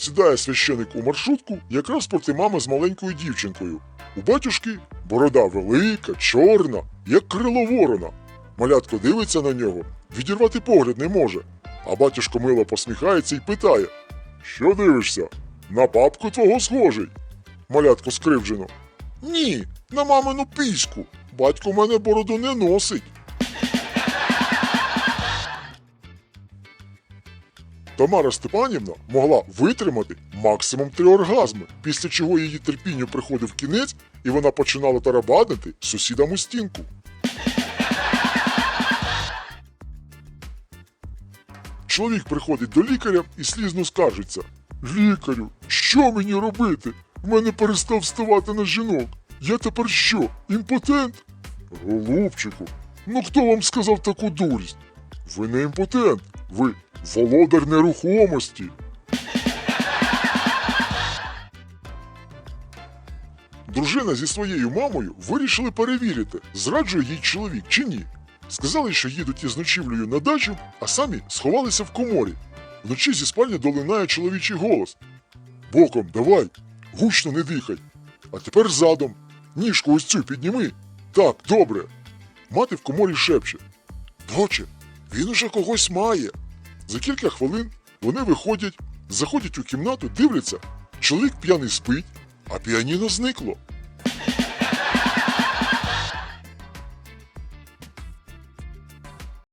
Сідає священик у маршрутку якраз проти мами з маленькою дівчинкою. У батюшки борода велика, чорна, як крило ворона. Малятко дивиться на нього, відірвати погляд не може. А батюшко мило посміхається і питає: Що дивишся? На бабку твого схожий. Малятко скривджено. Ні, на мамину піську. Батько мене бороду не носить. Тамара Степанівна могла витримати максимум три оргазми, після чого її терпінню приходив кінець, і вона починала тарабанити сусідам у стінку. Чоловік приходить до лікаря і слізно скаржиться. Лікарю, що мені робити? В мене перестав вставати на жінок. Я тепер що, імпотент? Голубчику, ну хто вам сказав таку дурість? Ви не імпотент, ви володар нерухомості. Дружина зі своєю мамою вирішили перевірити, зраджує їй чоловік чи ні. Сказали, що їдуть із ночівлею на дачу, а самі сховалися в коморі. Вночі зі спальні долинає чоловічий голос. Боком, давай, гучно не дихай. А тепер задом. Ніжку ось цю підніми. Так, добре. Мати в коморі шепче. Доче, він уже когось має. За кілька хвилин вони виходять, заходять у кімнату, дивляться. Чоловік п'яний спить, а піаніно зникло.